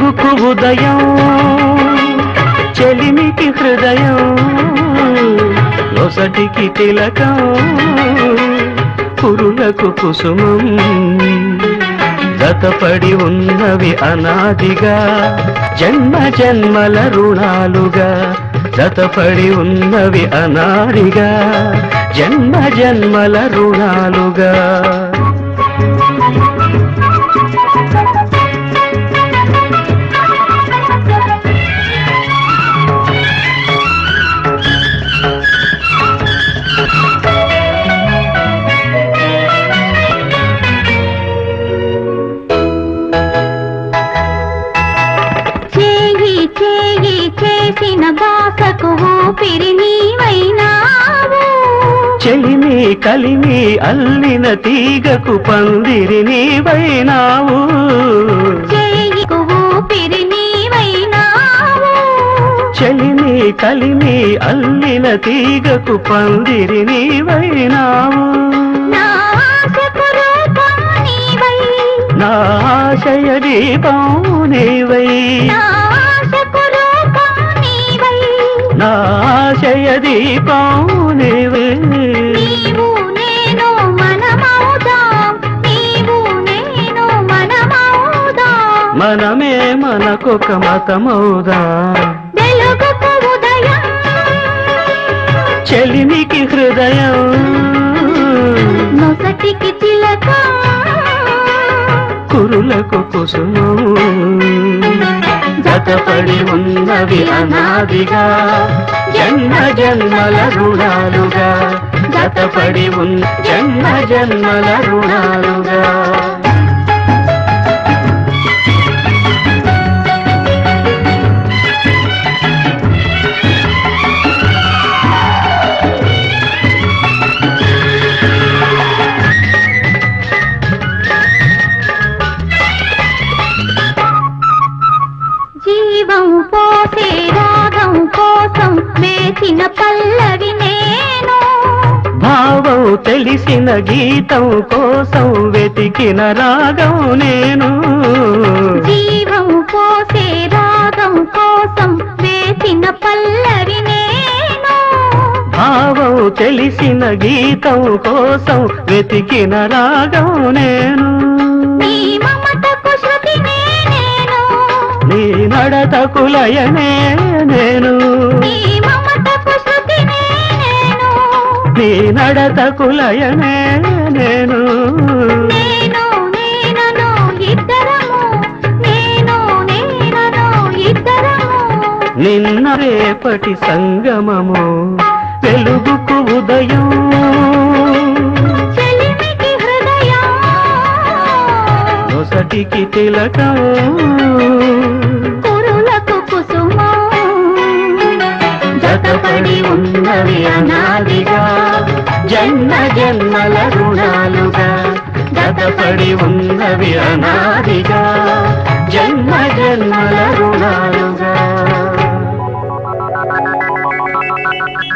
వెలుగుకు ఉదయం చెలిమికి హృదయం నొసటికి తిలకం పురులకు కుసుమం. గతపడి ఉన్నవి అనాదిగా జన్మ జన్మల రుణాలుగా గతపడి ఉన్నవి అనాడిగా జన్మ జన్మల రుణాలుగా. బాసకు ఊపిరి నీవైనావు. చెలిమి కలిమి అల్లిన తీగకు పందిరి నీవైనావు. చెలిమి కలిమి అల్లిన తీగకు పందిరి నీవైనావు. నా నా ఆశయ దీపం నీవై. నా ఆశయ దీపం నీవై. మనమే మనకొక మతమౌదా చెలిమికి హృదయం. నొసటికి చిలక. కురులకు కుసుమం. జతపడి ఉన్నవి అనాదిగా. జన్మ జన్మల రుణాలుగా. గతపడి ఉన్న జన్మ జన్మల రుణాలుగా. జీవం పోసే రాగం కోసం వేసిన పల్లవి నేను. భావం తెలిసిన గీతం కోసం వెతికిన రాగం నేను. జీవం పోసే రాగం కోసం వేసిన పల్లవి నేను. భావం తెలిసిన గీతం కోసం వెతికిన రాగం నేను. నీ నడతకు లయనే నేను. నీ శృతినే నేను. నేనను రేపటి సంగమము వెలుగుకు ఉదయం. నొసటికి తిలకం జతపడి ఉన్నవి అనాదిగా. జన్మ జన్మల రుణాలుగా. గతపడి ఉన్నవి అనాదిగా.